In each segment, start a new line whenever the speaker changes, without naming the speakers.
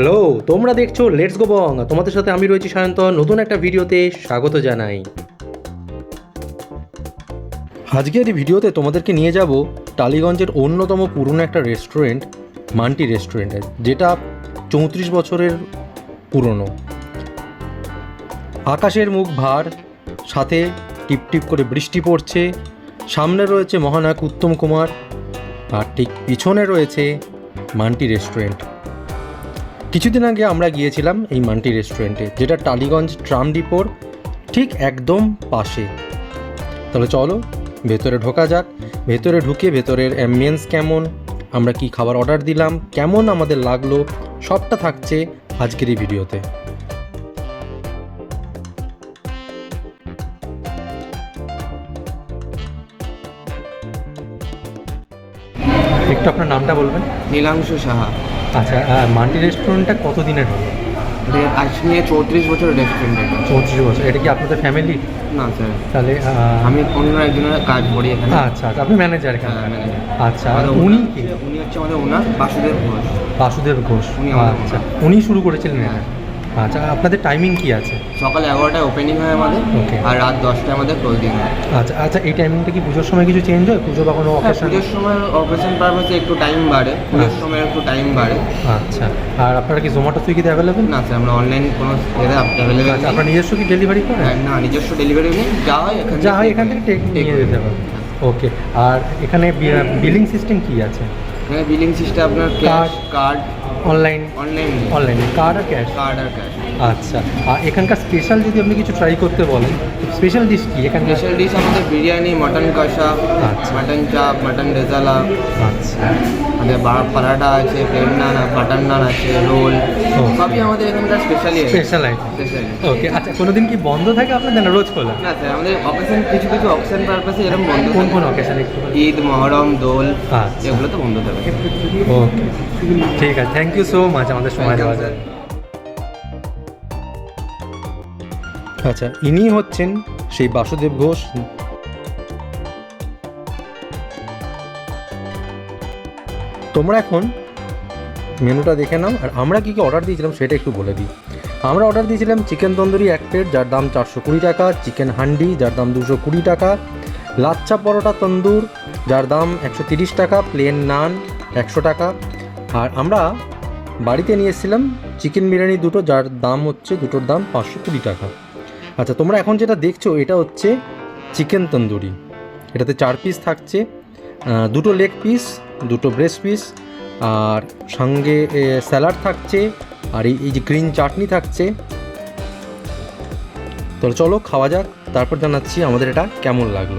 Hello তোমরা দেখছ let's go বং তোমাদের সাথে আমি রয়েছি সায়ন্তন, নতুন একটা ভিডিওতে স্বাগত জানাই। আজকের এই ভিডিওতে তোমাদেরকে নিয়ে যাব টালিগঞ্জের অন্যতম পুরনো একটা রেস্টুরেন্ট মান্টি রেস্টুরেন্টে যেটা চৌত্রিশ বছরের পুরনো। আকাশের মুখ ভার, সাথে টিপ টিপ করে বৃষ্টি পড়ছে, সামনে রয়েছে মহানায়ক উত্তম কুমার, আর ঠিক পিছনে রয়েছে মান্টি রেস্টুরেন্ট কিছুদিন আগে আমরা গিয়েছিলাম এই মান্টি রেস্টুরেন্টে, যেটা টালিগঞ্জ ট্রাম ডিপোর ঠিক একদম পাশে। তাহলে চলো, ভেতরে ঢোকা যাক। ভেতরে ঢুকে ভেতরের অ্যাম্বিয়েন্স কেমন, আমরা কি খাবার অর্ডার দিলাম, কেমন আমাদের লাগল, সবটা থাকছে আজকের এই ভিডিওতে। একটু আপনার নামটা বলবেন?
নীলাংশু সাহা।
আচ্ছা মান্টি রেস্টুরেন্টটা কতদিনের হলো
হবে? আজ নিয়ে চৌত্রিশ বছর রেস্টুরেন্ট এটা।
চৌত্রিশ বছর। এটা কি আপনাদের ফ্যামিলি
না স্যার
তাহলে
আমি অন্য একজনের কাজ করি এখানে।
আচ্ছা আচ্ছা আপনি ম্যানেজার এখানে।
হ্যাঁ,
আচ্ছা উনি
উনি হচ্ছে আমাদের ওনার বাসুদেব ঘোষ।
বাসুদেব ঘোষ।
উনি
আচ্ছা উনি শুরু করেছিলেন এটা আচ্ছা আপনাদের টাইমিং কি আছে?
সকাল এগারোটায় ওপেনিং হয় আমাদের
ওকে
আর রাত দশটায় আমাদের ক্লোজিং হয়।
আচ্ছা আচ্ছা এই টাইমিংটা কি পুজোর সময় কিছু চেঞ্জ হয়? পুজো বা কোনো
হ্যাঁ
অকেশন
পুজোর সময় অপারেশন পারপাসে একটু টাইম বাড়ে পুজোর
আচ্ছা।
সময় একটু টাইম বাড়ে।
আচ্ছা আর আপনারা কি জোম্যাটো সুইগিতে অ্যাভেলেবেল
না স্যার আমরা অনলাইন কোনো এতে অ্যাভেলেবেল
আচ্ছা আপনার নিজস্ব কি ডেলিভারি করেন
না নিজস্ব ডেলিভারি নেই যা হয় এখান
যা হয় এখান থেকে টেক নিয়ে যেতে পারবেন ওকে আর এখানে বিলিং সিস্টেম কি আছে?
এখানে বিলিং সিস্টেম আপনার cash card
online
online
online card আর ক্যাশ
কার্ড আর ক্যাশ
আচ্ছা আর এখানকার স্পেশাল যদি আপনি কিছু ট্রাই করতে বলেন স্পেশাল ডিশ কি এখানকার?
স্পেশাল ডিশ আমাদের বিরিয়ানি মটন কষা। মটন চাপ মটন রেজালা
আচ্ছা।
আমাদের পরাঠা আছে প্লেন নান বাটার নান আছে রোল সবই আমাদের এখানকার স্পেশালি
স্পেশাল আইটেম ওকে আচ্ছা কোনোদিন কি বন্ধ থাকে আপনাদের না রোজ খোলা?
না স্যার আমাদের অকেশন কিছু কিছু অকেশন পারপাসে এরকম বন্ধ
কোন। কোন অকেশন একটু
ঈদ মহরম দোল
আচ্ছা।
এগুলো তো বন্ধ থাকে।
ওকে ঠিক আছে থ্যাংক ইউ সো মাচ আমাদের সময় দেওয়ার জন্য আচ্ছা ইনি হচ্ছেন সেই বাসুদেব ঘোষ। তোমরা এখন মেনুটা দেখে নাও, আর আমরা কী কী অর্ডার দিয়েছিলাম সেটা একটু বলে দিই। আমরা অর্ডার দিয়েছিলাম চিকেন তন্দুরি এক প্লেট যার দাম চারশো কুড়ি টাকা চিকেন হান্ডি, যার দাম দুশো কুড়ি টাকা, লাচ্ছা পরোটা তন্দুর, যার দাম একশো তিরিশ টাকা প্লেন নান একশো টাকা। আর আমরা বাড়িতে নিয়ে এসেছিলাম চিকেন বিরিয়ানি দুটো, যার দাম হচ্ছে, দুটোর দাম পাঁচশো কুড়ি টাকা। আচ্ছা তোমরা এখন যেটা দেখছ, এটা হচ্ছে চিকেন তন্দুরি। এটাতে চার পিস থাকছে দুটো লেগ পিস দুটো ব্রেস্ট পিস আর সঙ্গে স্যালাড থাকছে, আর এই যে গ্রিন চাটনি থাকছে। তাহলে চলো, খাওয়া যাক, তারপর জানাচ্ছি আমাদের এটা কেমন লাগল।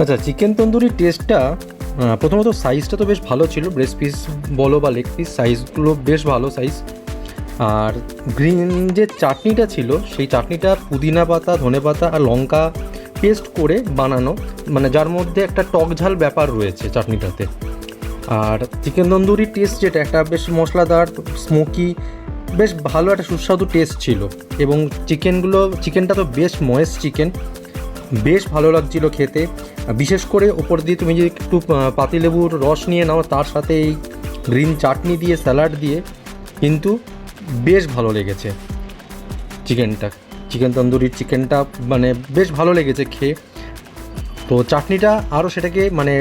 আচ্ছা চিকেন তন্দুরির টেস্টটা প্রথমত সাইজটা তো বেশ ভালো ছিল। ব্রেস্ট পিস বলো বা লেগ পিস সাইজগুলো বেশ ভালো সাইজ আর গ্রিন যে চাটনিটা ছিল, সেই চাটনিটা পুদিনা পাতা, ধনে পাতা আর লঙ্কা পেস্ট করে বানানো। মানে যার মধ্যে একটা টক ঝাল ব্যাপার রয়েছে চাটনিটাতে। আর চিকেন তন্দুরির টেস্ট যেটা, একটা বেশ মশলাদার স্মোকি বেশ ভালো একটা সুস্বাদু টেস্ট ছিল। এবং চিকেনগুলো চিকেনটা তো বেশ ময়েস চিকেন বেশ ভালো লাগছিল খেতে। বিশেষ করে ওপর দিয়ে তুমি যদি একটু পাতিলেবুর রস নিয়ে নাও, তার সাথে এই গ্রিন চাটনি দিয়ে, স্যালাড দিয়ে, কিন্তু বেশ ভালো লেগেছে চিকেনটা। চিকেন তন্দুরির চিকেনটা মানে বেশ ভালো লেগেছে খেয়ে। তো চাটনিটা আরও সেটাকে মানে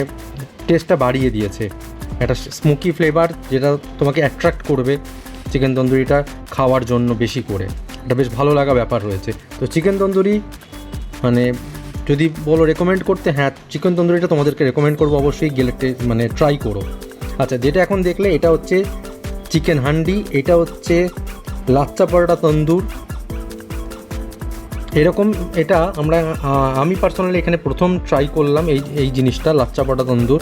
টেস্টটা বাড়িয়ে দিয়েছে। একটা স্মোকি ফ্লেভার যেটা তোমাকে অ্যাট্রাক্ট করবে চিকেন তন্দুরিটা খাওয়ার জন্য বেশি করে। এটা বেশ ভালো লাগা ব্যাপার রয়েছে। তো চিকেন তন্দুরি মানে যদি বলো রেকমেন্ড করতে হ্যাঁ চিকেন তন্দুরিটা তোমাদেরকে রেকমেন্ড করব অবশ্যই, গেলে মানে ট্রাই করো। আচ্ছা যেটা এখন দেখলে, এটা হচ্ছে চিকেন হান্ডি, এটা হচ্ছে লাচ্চা পরোটা তন্দুর। এরকম এটা আমরা আমি পার্সোনালি এখানে প্রথম ট্রাই করলাম এই এই জিনিসটা, লাচ্চা পরোটা তন্দুর।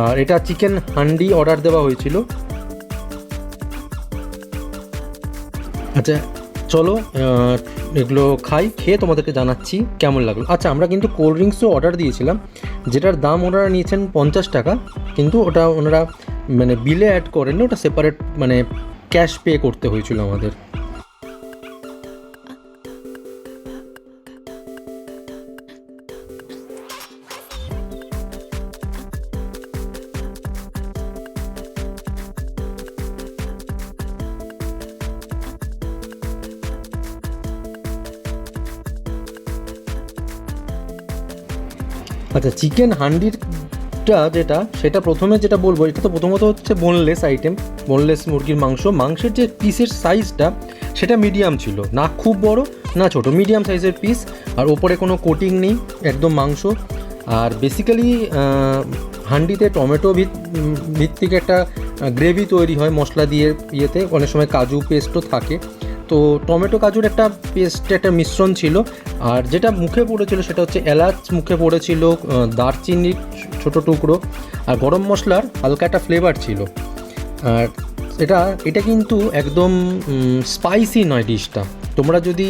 আর এটা চিকেন হান্ডি অর্ডার দেওয়া হয়েছিল। আচ্ছা চলো এগুলো খাই, খেয়ে তোমাদেরকে জানাচ্ছি কেমন লাগল। আচ্ছা আমরা কিন্তু কোল্ড ড্রিঙ্কসও অর্ডার দিয়েছিলাম, যেটার দাম ওনারা নিয়েছেন পঞ্চাশ টাকা, কিন্তু ওটা ওনারা মানে বিলে অ্যাড করেননি, ওটা সেপারেট মানে ক্যাশ পে করতে হয়েছিল আমাদের। আচ্ছা চিকেন হান্ডিরটা যেটা, সেটা প্রথমে যেটা বলব, এটা তো প্রথমত হচ্ছে বোনলেস আইটেম বোনলেস মুরগির মাংস। মাংসের যে পিসের সাইজটা সেটা মিডিয়াম ছিল। না খুব বড়, না ছোট মিডিয়াম সাইজের পিস আর ওপরে কোনো কোটিং নেই, একদম মাংস। আর বেসিক্যালি হান্ডিতে টমেটো ভিত, ভিত্তিক একটা গ্রেভি তৈরি হয় মশলা দিয়ে, ইয়েতে। অনেক সময় কাজু পেস্টও থাকে। তো টমেটো কাজুর একটা পেস্ট একটা মিশ্রণ ছিল। আর যেটা মুখে পড়েছিল সেটা হচ্ছে এলাচ মুখে পড়েছিল দারচিনির ছোট টুকরো আর গরম মশলার হালকা একটা ফ্লেভার ছিল। আর এটা এটা কিন্তু একদম স্পাইসি নয় ডিশটা তোমরা যদি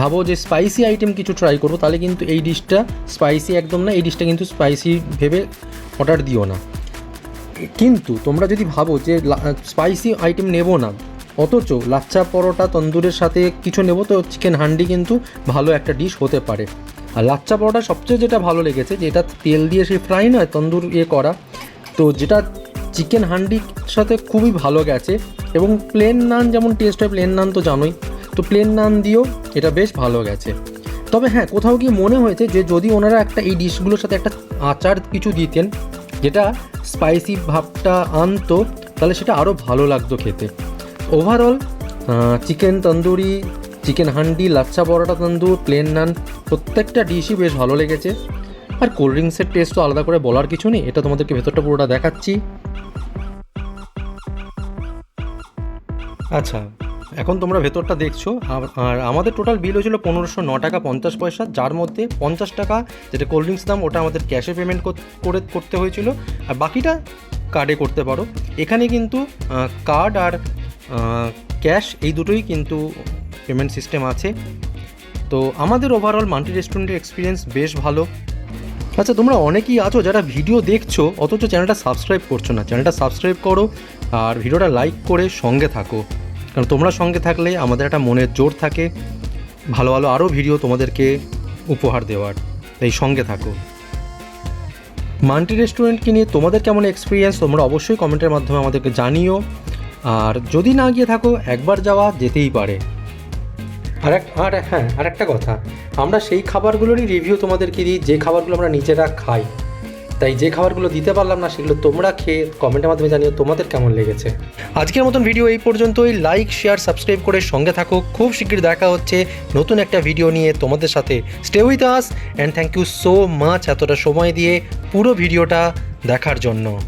ভাবো যে স্পাইসি আইটেম কিছু ট্রাই করব, তাহলে কিন্তু এই ডিশটা স্পাইসি একদম না, এই ডিশটা কিন্তু স্পাইসি ভেবে অর্ডার দিও না। কিন্তু তোমরা যদি ভাবো যে স্পাইসি আইটেম নেব না অথচ লাচ্চা পরোটা তন্দুরের সাথে কিছু নেব তো চিকেন হান্ডি কিন্তু ভালো একটা ডিশ হতে পারে। আর লাচ্চা পরোটা সবচেয়ে যেটা ভালো লেগেছে, যে এটা তেল দিয়ে সেই ফ্রাই নয়, তন্দুর ইয়ে করা। তো যেটা চিকেন হান্ডির সাথে খুবই ভালো গেছে এবং প্লেন নান যেমন টেস্ট হয় প্লেন নান তো জানোই। তো প্লেন নান দিয়েও এটা বেশ ভালো গেছে। তবে হ্যাঁ কোথাও গিয়ে মনে হয়েছে যে যদি ওনারা একটা এই ডিশগুলোর সাথে একটা আচার কিছু দিতেন, যেটা স্পাইসি ভাবটা আনতো, তাহলে সেটা আরও ভালো লাগতো খেতে। Overall chicken tandoori chicken handi, lachha paratha tandoor plain naan প্রত্যেকটা ডিশই বেশ ভালো লেগেছে। আর কোল্ড ড্রিঙ্কসের টেস্ট তো আলাদা করে বলার কিছু নেই, এটা তোমাদেরকে ভেতরটা পুরোটা দেখাচ্ছি। আচ্ছা এখন তোমরা ভেতরটা দেখছ, আর- আমাদের টোটাল বিল হয়েছিল পনেরোশো ন টাকা পঞ্চাশ পয়সা, যার মধ্যে পঞ্চাশ টাকা, যেটা কোল্ড ড্রিঙ্কস দাম, ওটা আমাদের ক্যাশে পেমেন্ট করে করতে হয়েছিল। আর বাকিটা কার্ডে করতে পারো। এখানে কিন্তু কার্ড আর ক্যাশ এই দুটোই কিন্তু পেমেন্ট সিস্টেম আছে। তো আমাদের ওভারঅল মাল্টি রেস্টুরেন্টের এক্সপিরিয়েন্স বেশ ভালো। আচ্ছা তোমরা অনেকেই আছো যারা ভিডিও দেখছ, অথচ চ্যানেলটা সাবস্ক্রাইব করছ না। চ্যানেলটা সাবস্ক্রাইব করো আর ভিডিওটা লাইক করে সঙ্গে থাকো। কারণ তোমরা সঙ্গে থাকলে আমাদের একটা মনের জোর থাকে। ভালো ভালো আরও ভিডিও তোমাদেরকে উপহার দেওয়ার। তাই সঙ্গে থাকো। মান্টি রেস্টুরেন্টকে নিয়ে তোমাদের কেমন এক্সপিরিয়েন্স তোমরা অবশ্যই কমেন্টের মাধ্যমে আমাদেরকে জানিও। আর যদি না গিয়ে থাকো, একবার যাওয়া যেতেই পারে। আর এক আর হ্যাঁ আর একটা কথা। আমরা সেই খাবারগুলোরই রিভিউ তোমাদেরকে দিই, যে খাবারগুলো আমরা নিজেরা খাই। তাই যে খাবারগুলো দিতে পারলাম না, সেগুলো তোমরা খেয়ে কমেন্টের মাধ্যমে জানিও তোমাদের কেমন লেগেছে। আজকের মতন ভিডিও এই পর্যন্তই। লাইক শেয়ার সাবস্ক্রাইব করে সঙ্গে থাকো। খুব শীঘ্রই দেখা হচ্ছে নতুন একটা ভিডিও নিয়ে তোমাদের সাথে। Stay with us and thank you so much এতটা সময় দিয়ে পুরো ভিডিওটা দেখার জন্য।